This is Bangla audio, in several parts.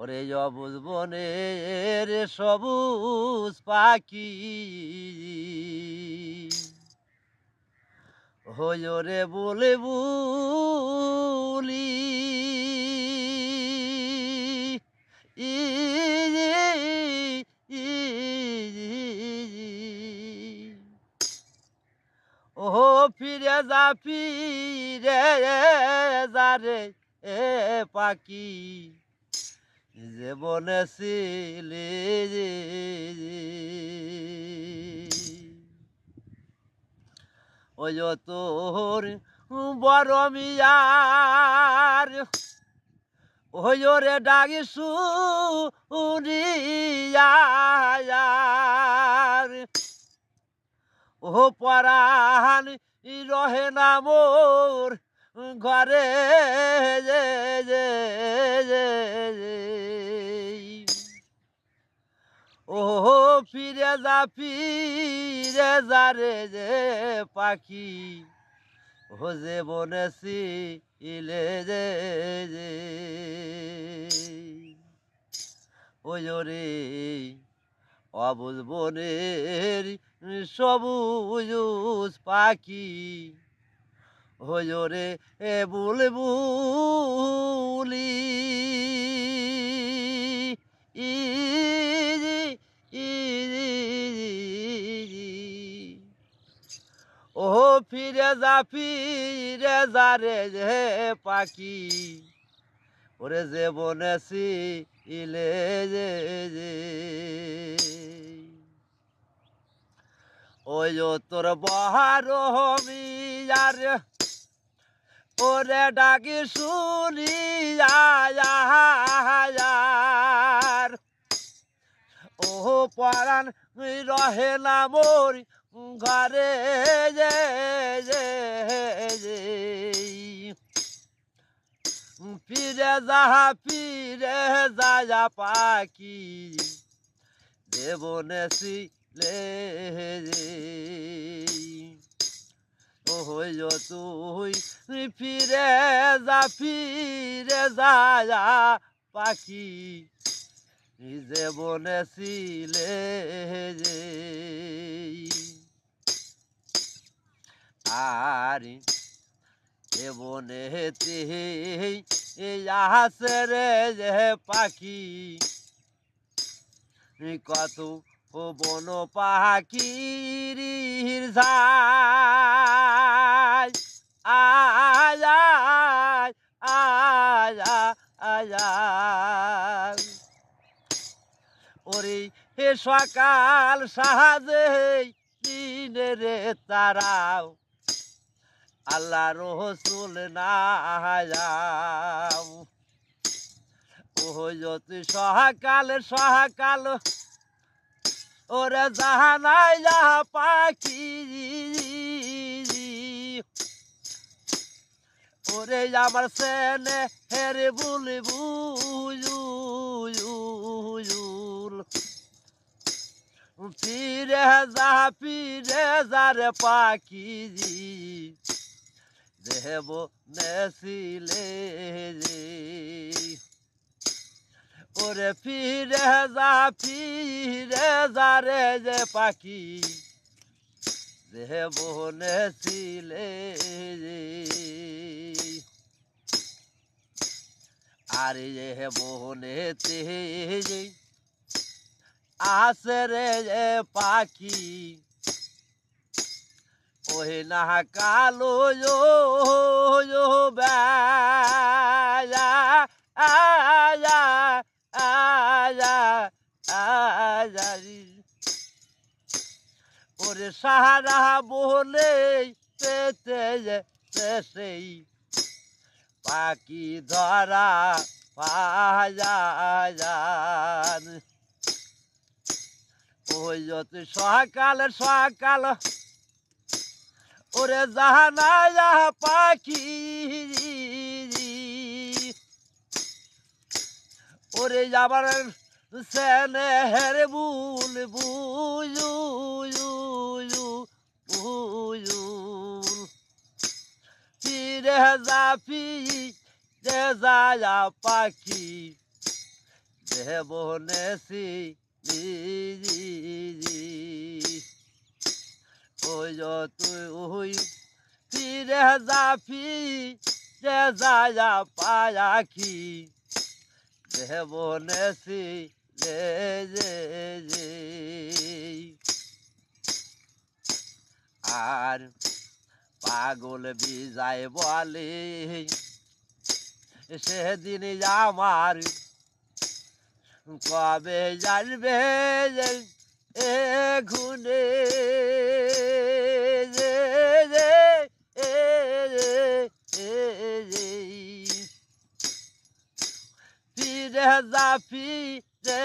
ওরে অবুজ বনের সবুজ পাখি। হইও রে বলে বুলি ও ফিরে যা ফিরে যা রে, এ পাখি। যে বলেছিলি ওই তোর বড় মিয়ার, ওই রে ডাকি শুনিয়ার ও পরাণ রহে না মোর ঘরে যে যে। ফিরে যা ফিরে যা রে যে পাখি। যে বনেছি ইলে যে যে। ওই রে অবুজ বনের সবুজ পাখি। হইল রে এ বুলবুলি ই ফিরে যা ফিরে যা রে যে পাখি। ওরে যে বনেছি ইলে যে ওই তোর বহার মিয়ার ওরে ডাকি শুনি আর ও পরাণ, রহে না মোর ঘরে যে যে যে ফিরে যাহা, ফিরে যায়া পাখি দেবনে লে রে হইল তুই ফিরে যা, ফিরে যায়া পাখি দেবনে বনেছিলে। আর এ বনেতে আসে রে যে পাখি। কত ও বন পাখির যায় আয় আয় আয় ওরে হে সকাল সাহায্যে দিনের তারাও। আল্লাহ রসুল না যাও ও যদি সকাল সকাল ওরে জাহানাই যাহা পাখি। ওরে আমার সেনে হেরে বুলি বুঝুল ফিরে যা ফিরে যা রে পাখি। দেব নেছিলে ওরে ফিরে যা ফিরে যা রে যে পাখি। যে বনেছিলে রে আরে যে বনেতে যে। আসে রে যে পাখি। ওই না কালো। ওরে সাহারা বলে সেই পাখি ধরা পায়ান ওই যত সকাল সকাল ওরে জাহানায়া পাখি। ওরে আবার সেনে হেরে বুল বুঝু বুঝুল ফিরে যা ফিরে যায় পাখি দেবনেছি ওই যো তুই ওই ফিরে যা ফিরে যায় পায়াখি দেবনেছি রে যে যে আর পাগল বিজায় বলে, সেদিন আমার কবে জানবে এ ঘুনে যে যে, এ যে এ, যে, ফিরে যা ফিরে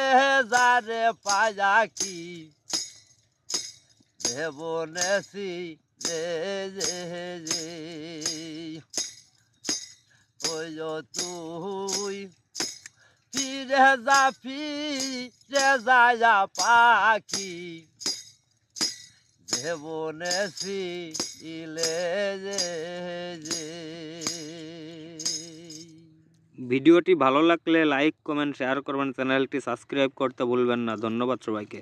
যা রে পায়া কি? দেবনেছি রে রে রে ওই তুই ফিরে যা ফিরে যা পাখি দেবনেছি ইলে ভিডিওটি ভালো লাগলে লাইক, কমেন্ট, শেয়ার করবেন। চ্যানেলটি সাবস্ক্রাইব করতে ভুলবেন না। ধন্যবাদ সবাইকে।